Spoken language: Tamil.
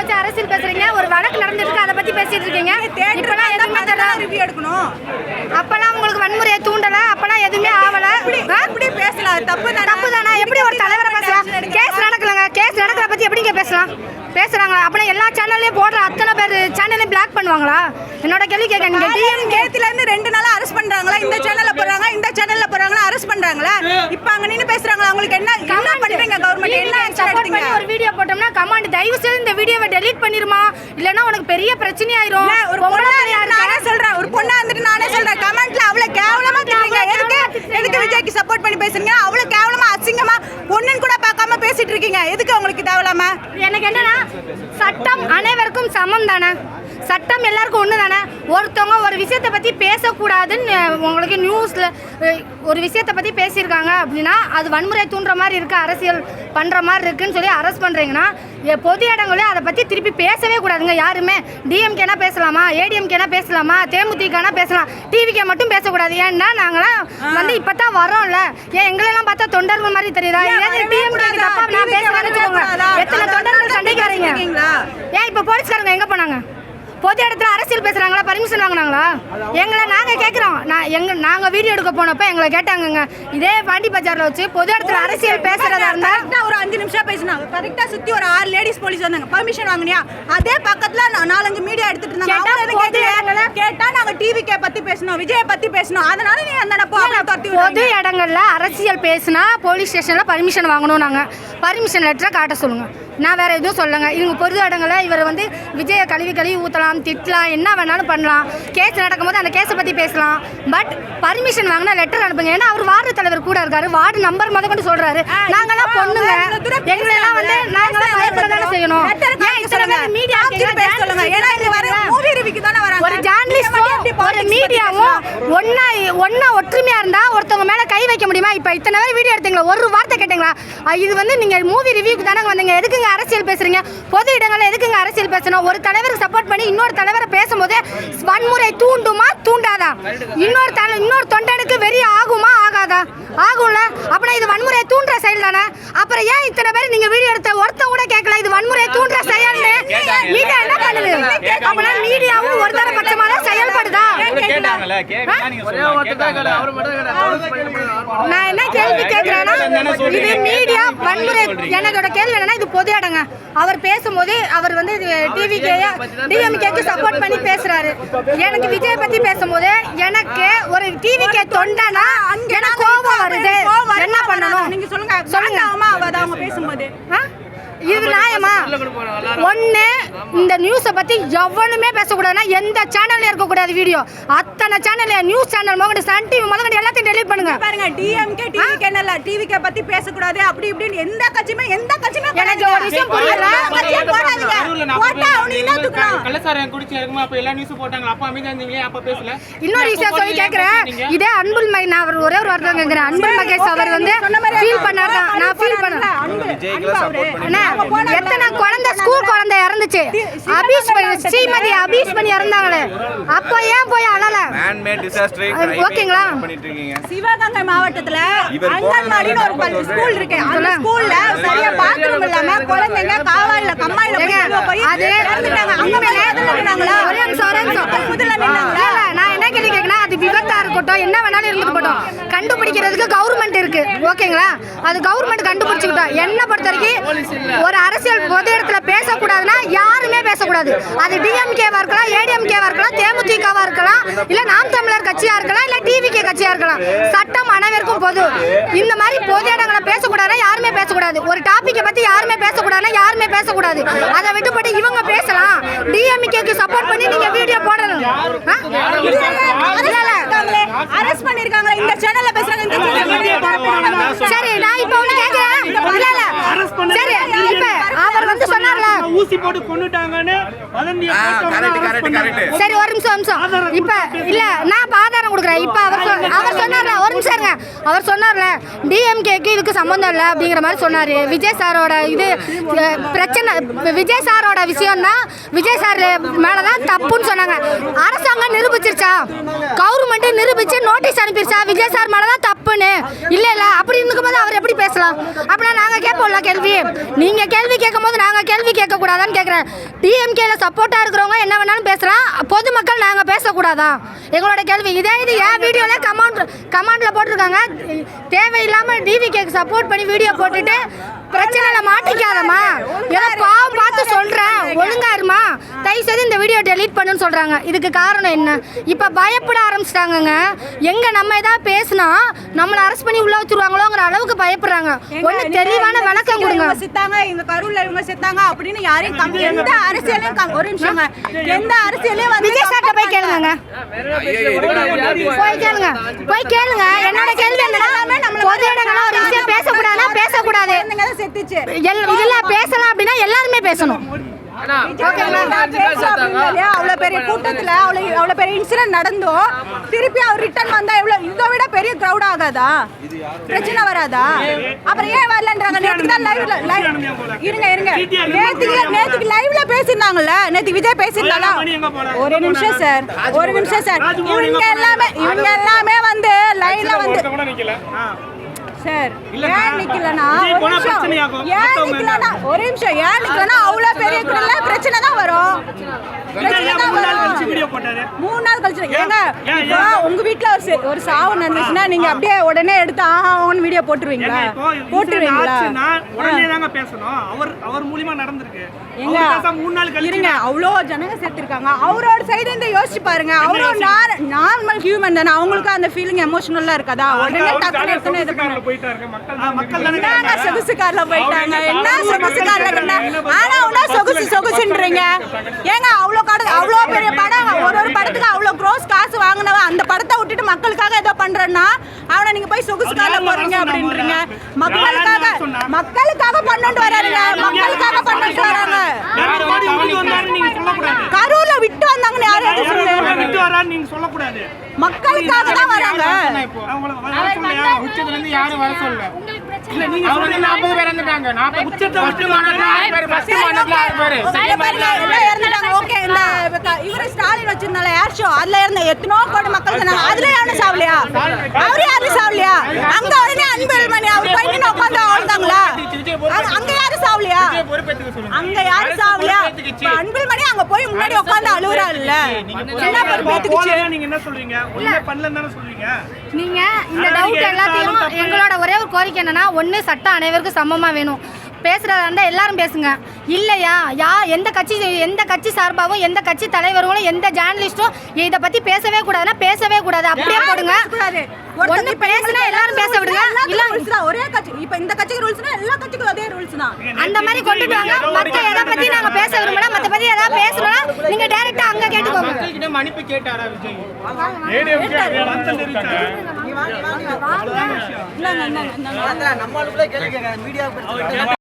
வச்சு அரசியல் பேசுறீங்க. ஒரு வழக்கு நடந்துருக்கு அதை பத்தி பேசிட்டு இருக்கீங்க. ரிவ்யூ எடுக்கணும். அப்பெல்லாம் உங்களுக்கு வன்முறையை தூண்டல. அப்பெல்லாம் எதுவுமே ஆவல? இப்படி பேசலாம். தப்பு தப்பு தானே எப்படி ஒரு தலைவரை பேசலாம்? கேஸ் நடக்கலங்க. கேஸ் நடக்கிற பத்தி எப்படிங்க பேசலாம்? பேசுறாங்களா? அப்படின்னா எல்லா சேனல்லையும் போடுற அத்தனை பேர் சேனலையும் பிளாக் பண்ணுவாங்களா? என்னோட கேள்வி கேட்க நீங்க டிஎம் கேத்துல இருந்து ரெண்டு நாளா அரெஸ்ட் பண்றாங்களா? இந்த சேனல்ல போறாங்க இந்த சேனல்ல போறாங்களா அரெஸ்ட் பண்றாங்களா? இப்ப அங்க நின்னு பேசுறாங்களா? உங்களுக்கு என்ன என்ன பண்றீங்க கவர்மெண்ட் என்ன ஆக்ஷன் சப்போர்ட் எடுத்தீங்க பண்ணி ஒரு வீடியோ போட்டோம்னா கமாண்ட் தயவு செய்து இந்த வீடியோவை டெலீட் பண்ணிருமா? இல்லனா உனக்கு பெரிய பிரச்சனை ஆயிரும் ஒரு பொண்ணா நானே. சொல்றேன். ஒரு பொண்ணா இருந்துட்டு நானே சொல்றேன். கமெண்ட்ல அவ்வளவு கேவலமா திட்டுறீங்க. எதுக்கு? எதுக்கு விஜய்க்கு சப்போர்ட் பண்ணி பேசுறீங்க? அவ்வளவு கேவலமா அசிங்கமா பொண்ணுன்னு கூட பேசிட்டு இருக்கீங்க. எதுக்கு உங்களுக்கு தேவலாம எனக்கு என்னன்னா சட்டம் அனைவருக்கும் சமம் தானே. சட்டம் எல்லாருக்கும் ஒன்று தானே ஒருத்தவங்க ஒரு விஷயத்தை பற்றி பேசக்கூடாதுன்னு உங்களுக்கு நியூஸில் ஒரு விஷயத்தை பற்றி பேசியிருக்காங்க அப்படின்னா அது வன்முறை தூண்டுற மாதிரி இருக்குது அரசியல் பண்ணுற மாதிரி இருக்குதுன்னு சொல்லி அரெஸ்ட் பண்ணுறீங்கன்னா பொது இடங்களே அதை பற்றி திருப்பி பேசவே கூடாதுங்க. யாருமே? டிஎம்கேனா பேசலாமா? ஏடிஎம்கேனா பேசலாமா? தேமுதிகனா பேசலாம். டிவிக்கே மட்டும் பேசக்கூடாது. ஏன்னா நாங்களாம் வந்து இப்போ தான் வரோம்ல. ஏன் எங்களெல்லாம் பார்த்தா தொண்டர்கள் மாதிரி தெரியுதா? டிஎம்கே? தப்பா நான் பேசுறேன்னு? எத்தனை தொண்டர்கள் சண்டைக்கு வரீங்க? ஏன் இப்போ போலீஸ்காரங்க எங்க போனாங்க? பொது இடத்துல அரசியல் பேசுறாங்களா பர்மிஷன் வாங்குனாங்களா? எங்களை நாங்க கேக்குறோம். நான் எங்க நாங்க வீடியோ எடுக்க போனப்ப எங்களை கேட்டாங்கங்க. இதே பாண்டி பஜார்ல வச்சு பொது இடத்துல அரசியல் பேசுறதா இருந்தா கரெக்டா ஒரு அஞ்சு நிமிஷம் பேசினாங்க. கரெக்டா சுத்தி ஒரு ஆறு லேடிஸ் போலீஸ் வந்தாங்க. பர்மிஷன் வாங்குனியா? அதே பக்கத்துல நாலஞ்சு மீடியா எடுத்துட்டு இருந்தாங்க. கேட்டா அவங்க எதுவும் பொது கேட்கல. இடங்கள- கேட்டா நாங்க டிவிக்கே பத்தி பேசணும் விஜய பத்தி பேசணும் அதனால நீ அந்த பொது. இடங்கள்ல அரசியல் பேசினா போலீஸ் ஸ்டேஷன்ல பர்மிஷன் வாங்கணும் நாங்க பர்மிஷன் லெட்டரை காட்ட சொல்லுங்க. நான் வேற எதுவும் சொல்லுங்க இவங்க பொது இடங்கள்ல இவர் வந்து விஜய கழுவி கழுவி ஊத்தலாம் திட்டலாம் என்ன வேணாலும் பண்ணலாம். கேஸ் நடக்கும்போது அந்த கேஸை பத்தி பேசலாம். பட் பர்மிஷன் வாங்கினா லெட்டர் அனுப்புங்க. ஏன்னா அவர் வார்டு தலைவர் கூட இருக்காரு. வார்டு நம்பர் முத கொண்டு சொல்றாரு. நாங்கெல்லாம் பொண்ணுங்க. எங்களெல்லாம் வந்து நாங்கெல்லாம் பயப்பட தானே செய்யணும். மீடியா சொல்லுங்க. ஏன்னா இங்க வர மூவி ரிவ்யூக்கு தானே வராங்க ஒரு நீங்க ஜேர்னலிஸ்டும் மட்டும் எப்படி ஒரு politics பத்தி மீடியாவும்? ஒன்னா ஒன்னா ஒற்றுமையா இருந்தா ஒருத்தவங்க மேல கை வைக்க முடியுமா? இப்ப இத்தனை பேர் வீடியோ எடுத்தீங்களா? ஒரு வார்த்தை கேட்டீங்களா? இது வந்து நீங்க மூவி ரிவ்யூக்கு தானே வந்தீங்க. எதுக்குங்க அரசியல் பேசுறீங்க? பொது இடங்கள்ல எதுக்குங்க அரசியல் பேசணும்? ஒரு தலைவருக்கு சப்போர்ட் பண்ணி இன்னொரு தலைவரை பேசும்போது வன்முறை தூண்டுமா? தூண்டாதா? இன்னொரு தலை இன்னொரு தொண்டனுக்கு வெறி ஆகுமா? ஆகாதா? ஆகும்ல? அப்படின்னா இது வன்முறை தூண்டுற செயல் தானே? அப்புறம் ஏன் இத்தனை பேர் நீங்க வீடியோ எடுத்த ஒருத்த கூட கேட்கல இது வன்முறை தூண்டுற செயல்னு? மீடியா என்ன பண்ணுது அப்படின்னா மீடியாவும் ஒரு தரப்பட்சமா தான் செயல்படுதா கேட்டாங்கல்ல கேட்டா நீங்க சொல்லுங்க கேட்டாங்கல்ல நான் என்ன கேள்வி கேட்கிறேன்னா இது மீடியா வன்முறை என்னோட கேள்வி என்னன்னா இது பொது இடங்க. அவர் பேசும்போது அவர் வந்து டிவிக்கே டிஎம்கேக்கு சப்போர்ட் பண்ணி பேசுறாரு. எனக்கு விஜய் பத்தி பேசும்போது எனக்கு ஒரு டிவிக்கே தொண்டனா எனக்கு கோபம் வருது. என்ன பண்ணணும்? நீங்க சொல்லுங்க. சொல்லுங்க. அவங்க பேசும்போது? இது நியாயமா? ஒண்ணு இந்த நியூஸை பத்தி எவனுமே பேசக்கூடாதுன்னா எந்த சேனல்ல இருக்கக்கூடாது வீடியோ அத்தனை சேனல் நியூஸ் சேனல் முதல்ல சன் டிவி முதல்ல எல்லாத்தையும் டெலீட் பண்ணுங்க. பாருங்க டிஎம்கே டிவிகே இல்ல டிவிகே பத்தி பேசக்கூடாது அப்படி இப்படின்னு எந்த கட்சியுமே எந்த கட்சியுமே எனக்கு ஒரு விஷயம் புரியல. எந்த கட்சியும் போடாதீங்க. போட்டா அவனு என்ன தூக்கணும் கள்ளசாரம் குடிச்சு இருக்குமா அப்ப எல்லா நியூஸ் போட்டாங்க. அப்ப அமைதியா இருந்தீங்களே அப்ப பேசல. இன்னொரு விஷயம் சொல்லி கேக்குறேன். இதே அன்புல் மை நான் அவர் ஒரே ஒரு வார்த்தை கேக்குறேன். அன்புல் மகேஷ் அவர் வந்து ஃபீல் பண்ணாதான் நான் ஃபீல் பண்ணேன் அண்ணா, எத்தனை குழந்தை ஸ்கூல் குழந்தை இறந்துச்சு? அபீஸ் பண்ணி ஸ்ரீமதி அபீஸ் பண்ணி இறந்தாங்களே. அப்போ ஏன் போய் அழல? ஓகேங்களா? பண்ணிட்டு இருக்கீங்க. சிவகங்கை மாவட்டத்துல அங்கன்வாடின்னு ஒரு பள்ளி ஸ்கூல் இருக்கு. அந்த ஸ்கூல்ல சரியா பாத்ரூம் இல்லாம குழந்தைங்க காவாயில கம்மாயில போய் அது இறந்துட்டாங்க. அங்க மேல இருந்தாங்களா? ஒரே நிமிஷம், ஒரே நிமிஷம். முதல்ல நான் என்ன கேள்வி கேட்கணும் அது போட்டோம். என்ன வேணாலும் இருந்துட்டு போட்டோம். கண்டுபிடிக்கிறதுக்கு கவர்மெண்ட் இருக்கு. ஓகேங்களா? அது கவர்மெண்ட் கண்டுபிடிச்சுக்கிட்டோம். என்ன பொறுத்த வரைக்கும் ஒரு அரசியல் பொது இடத்துல பேசக்கூடாதுன்னா யாருமே பேசக்கூடாது. அது டிஎம்கேவா இருக்கலாம் ஏடிஎம்கேவா இருக்கலாம் தேமுதிகவா இருக்கலாம் இல்ல நாம் தமிழர் கட்சியா இருக்கலாம் இல்ல டிவிகே கட்சியா இருக்கலாம். சட்டம் அனைவருக்கும் பொது. இந்த மாதிரி பொது இடங்களை பேசக்கூடாதுன்னா யாருமே பேசக்கூடாது. ஒரு டாபிக்கை பத்தி யாருமே பேசக்கூடாதுன்னா யாருமே பேசக்கூடாது. அதை விட்டுப்பட்டு இவங்க பேசலாம். டிஎம்கேக்கு சப்போர்ட் பண்ணி நீங்க வீடியோ போடணும். ஆ? அரெஸ்ட் பண்ணிருக்காங்க இந்த சேனல்ல பேசுறாங்க இந்த சேனல்ல சரி நான் இப்ப ஒண்ணு கேக்குறேன் இல்ல இல்ல சரி இப்ப அவர் வந்து சொன்னார்ல ஊசி போட்டு கொண்டுட்டாங்கன்னு. சரி ஒரு நிமிஷம் இப்ப இல்ல நான் ஆதாரம் கொடுக்குறேன். இப்ப அவர் அவர் இருங்க அவர் சொன்னார்ல டிஎம்கேக்கு இதுக்கு சம்மந்தம் இல்லை அப்படிங்கிற மாதிரி சொன்னார். விஜய் சாரோட இது பிரச்சனை விஜய் சாரோட விஷயம் தான் விஜய் சார் மேலதான் தப்புன்னு சொன்னாங்க. அரசாங்கம் நிரூபிச்சிருச்சா? கவர்மெண்ட்டு நிரூபிச்சு நோட்டீஸ் அனுப்பிடுச்சா விஜய் சார் மேலதான் தப்புன்னு? இல்லை இல்லை அப்படி இருக்கும்போது அவர் எப்படி பேசலாம்? அப்படின்னா நாங்கள் கேட்போம்ல கேள்வி. நீங்கள் கேள்வி கேட்கும் போது நாங்கள் கேள்வி கேட்கக்கூடாதான்னு கேட்குறேன். டிஎம்கேல சப்போர்ட்டாக இருக்கிறவங்க என்ன வேணாலும் பேசலாம். பொதுமக்கள் நாங்கள் பேசக்கூடாதா? எங்களோட கேள்வி. இதே இது என் வீடியோவில் கமாண்ட் கமாண்டில் போட்டிருக்காங்க. தேவையில்லாமல் டிவிகேக்கு சப்போர்ட் பண்ணி வீடியோ போட்டுட்டு பிரச்சனையில் மாட்டிக்காதம்மா. ஏதோ பாவம் பார்த்து சொல்கிறேன் ஒழுங்கா இருமா? தயவு செய்து இந்த வீடியோ டெலீட் பண்ணுன்னு சொல்கிறாங்க இதுக்கு காரணம் என்ன? இப்போ பயப்பட ஆரம்பிச்சிட்டாங்கங்க. எங்கே நம்ம ஏதாவது பேசினா நம்மளை அரெஸ்ட் பண்ணி உள்ள வச்சுருவாங்களோங்கிற அளவுக்கு பயப்படுறாங்க. ஒன்று தெளிவான விளக்கம் கொடுங்க. செத்தாங்க இவங்க கரூர்ல இவங்க செத்தாங்க அப்படின்னு யாரையும் கம்- எந்த அரசியலையும் ஒரு நிமிஷங்க எந்த அரசியலையும் வந்து விஜய் சார்ட்ட போய் கேளுங்க போய் கேளுங்க. போய் கேளுங்க. என்னோட கேள்வி என்னன்னா பொது இடங்கள ஒரு விஷயம் பேசக்கூடாதுன்னா பேசக்கூடாது குழந்தைங்க தான் செத்துச்சு எல் இதுல பேசலாம் அப்படின்னா எல்லாருமே பேசணும். அவ்வளவு பெரிய கூட்டத்துல அவ்வளவு அவ்வளவு பெரிய இன்சிடென்ட் நடந்தோம் திருப்பி அவர் ரிட்டர்ன் வந்தா எவ்வளவு இதை விட பெரிய கிரௌட் ஆகாதா? பிரச்சனை வராதா? அப்புறம் ஏன் வரலன்றாங்க? நேத்துக்கு தான் லைவ்ல லைவ் இருங்க இருங்க. நேத்துக்கு நேத்துக்கு லைவ்ல பேசியிருந்தாங்கல்ல? நேத்து விஜய் போனா? ஒரு நிமிஷம் சார் ஒரு நிமிஷம் சார் இவங்க எல்லாமே இவங்க எல்லாமே வந்து லைன்ல வந்து. சார் ஏன். நிக்கலனா ஒரு நிமிஷம். ஏன் நிக்கலனா ஒரு நிமிஷம். ஏன் நிக்கலனா அவ்வளவு பெரிய பிரச்சனை தான் வரும். மூணு நாள் கழிச்சு ஏங்க உங்க வீட்ல ஒரு ஒரு சாவு நடந்துச்சுன்னா நீங்க அப்படியே உடனே எடுத்து ஆஹா ஆஹான்னு வீடியோ போட்டுருவீங்களா? போட்டுருவீங்களா? ஆச்சுன்னா உடனே தாங்க பேசணும். அவர் அவர் மூலியமா நடந்திருக்கு. இருங்க அவ்வளோ ஜனங்க செத்துருக்காங்க அவரோட சைடு இருந்து யோசிச்சு பாருங்க. அவரும் நார்மல் ஹியூமன் தானே. அவங்களுக்கு அந்த ஃபீலிங் எமோஷனலா இருக்காதா? உடனே டக்குனு எடுத்துன்னு இது பண்ண போயிட்டாரு மக்கள் மக்கள் தானே என்னங்க சொகுசு கார்ல போயிட்டாங்க? என்ன சொகுசு கார்ல ஆனா உடனே சொகுசு சொகுசுன்றீங்க. ஏங்க அவ்வளோ கடை அவ்வளோ பெரிய படம் ஒரு ஒரு படத்துக்கு அவ்வளோ க்ரோஸ் காசு வாங்கினவன் அந்த படத்தை விட்டுட்டு மக்களுக்காக ஏதோ பண்றேன்னா அவனை நீங்க போய் சொகுசு கார்ல போறீங்க அப்படின்றீங்க மக்களுக்காக மக்களுக்காக பண்ணிட்டு வராருங்க மக்களுக்காக பண்ணிட்டு வராங்க கரூர்ல விட்டு வந்தாங்கன்னு யாரும் எதுவும் சொல்லு விட்டு வரான்னு நீங்க சொல்லக்கூடாது மக்களுக்காக தான் வராங்க வர உச்சத்துல இருந்து யாரும் வர சொல்லல இல்ல நீங்க அவங்க வந்து நாற்பது பேர் இறந்துட்டாங்க நாற்பது உச்சத்தை விட்டு மாநிலத்தில் ஆறு பேர் ஃபர்ஸ்ட் மாநிலத்தில் ஆறு பேர். சில பேர்ல எல்லாம் இறந்துட்டாங்க. Okay, இந்த க- இவரு ஸ்டாலின் வச்சிருந்தால ஏர் ஷோ? அதுல இருந்த எத்தனோ கோடி மக்கள் சொன்னாங்க அதுல யாரும் சாவலையா? அவரு யாரும் சாவலையா? அங்க உடனே அன்புமணி அவர் போயிட்டு உட்காந்து ஆழ்ந்தாங்களா அங்க இப்ப அன்புமணி அங்க போய் முன்னாடி உட்காந்து அழுகுறாருல்ல என்ன பொறுப்பேத்துக்குச்சு? போகலைன்னா நீங்க என்ன சொல்றீங்க? ஒண்ணுமே பண்ணலன்னு தானே சொல்றீங்க? நீங்க இந்த டவுட் எல்லாத்தையும் எங்களோட ஒரே ஒரு கோரிக்கை என்னன்னா ஒன்று சட்டம் அனைவருக்கும் சமமாக வேணும். பேசுறதா இருந்தா எல்லாரும் பேசுங்க. இல்லையா? யா எந்த கட்சி எந்த கட்சி சார்பாகவும் எந்த கட்சி தலைவர்களும் எந்த ஜேர்னலிஸ்டும் இதை பத்தி பேசவே கூடாதுன்னா பேசவே கூடாது. அப்படியே போடுங்க. கூடாது. ஒண்ணு பேசுனா எல்லாரும் பேச விடுங்க. இல்ல. ஒரே கட்சி. இப்ப இந்த கட்சிக்கு ரூல்ஸ்னா எல்லா கட்சிக்கும் அதே ரூல்ஸ் தான் அந்த மாதிரி கொண்டுட்டு வாங்க. மத்த எதை பத்தி நாங்க பேச விரும்பல மத்த பத்தி ஏதாவது பேசணும்னா நீங்க டைரக்டா அங்க கேட்டுக்கோங்க. மக்கள்கிட்ட மன்னிப்பு கேட்டாரா விஜய்? இந்தாங்க, இந்தாங்க, இந்தாங்க. நம்மளுக்குள்ள கேள்வி கேட்காது மீடியா